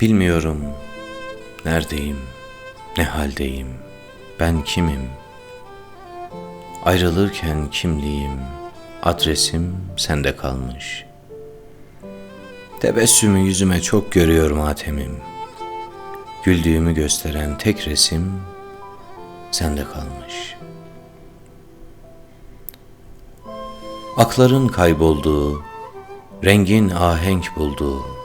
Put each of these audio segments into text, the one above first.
Bilmiyorum neredeyim, ne haldeyim, ben kimim? Ayrılırken kimliğim, adresim sende kalmış. Tebessümü yüzüme çok görüyor matemim. Güldüğümü gösteren tek resim sende kalmış. Akların kaybolduğu, rengin ahenk bulduğu,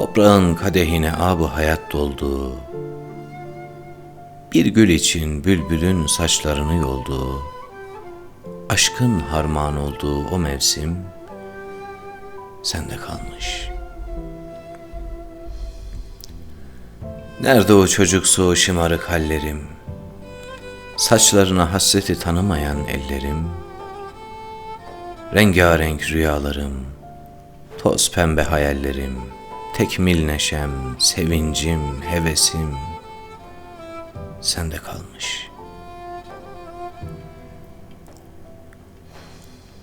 toprağın kadehine abı hayat dolduğu, bir gül için bülbülün saçlarını yolduğu, aşkın harman olduğu o mevsim sende kalmış. Nerede o çocuksu şımarık hallerim, saçlarına hasreti tanımayan ellerim, rengarenk rüyalarım, toz pembe hayallerim, tekmil neşem, sevincim, hevesim sende kalmış.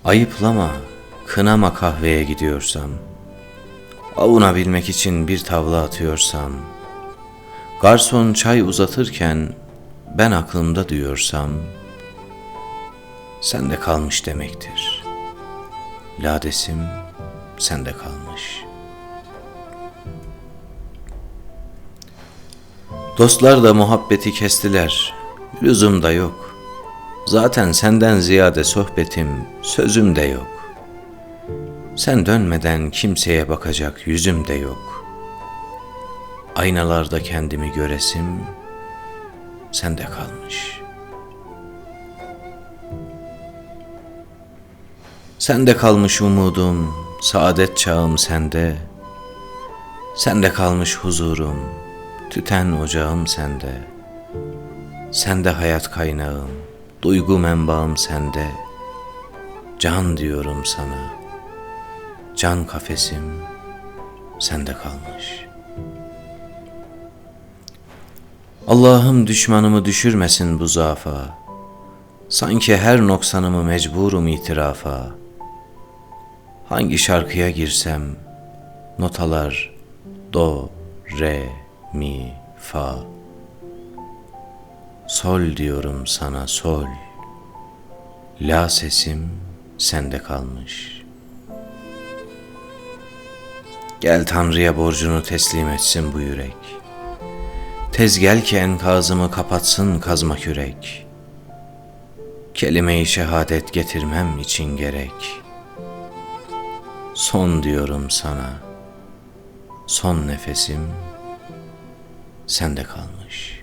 Ayıplama, kınama kahveye gidiyorsam, avunabilmek için bir tavla atıyorsam, garson çay uzatırken ben aklımda diyorsam, sende kalmış demektir. Ladesim sende kalmış. Dostlar da muhabbeti kestiler. Lüzum da yok. Zaten senden ziyade sohbetim, sözüm de yok. Sen dönmeden kimseye bakacak yüzüm de yok. Aynalarda kendimi göresim sende kalmış. Sende kalmış umudum, saadet çağım sende. Sende kalmış huzurum, tüten ocağım sende. Sende hayat kaynağım, duygu menbaım sende. Can diyorum sana, can kafesim sende kalmış. Allah'ım düşmanımı düşürmesin bu zafa. Sanki her noksanımı mecburum itirafa. Hangi şarkıya girsem notalar do, re, mi, fa. Sol diyorum sana sol. La sesim sende kalmış. Gel Tanrı'ya borcunu teslim etsin bu yürek. Tez gel ki enkazımı kapatsın kazma kürek. Kelime-i şehadet getirmem için gerek. Son diyorum sana. Son nefesim sende kalmış.''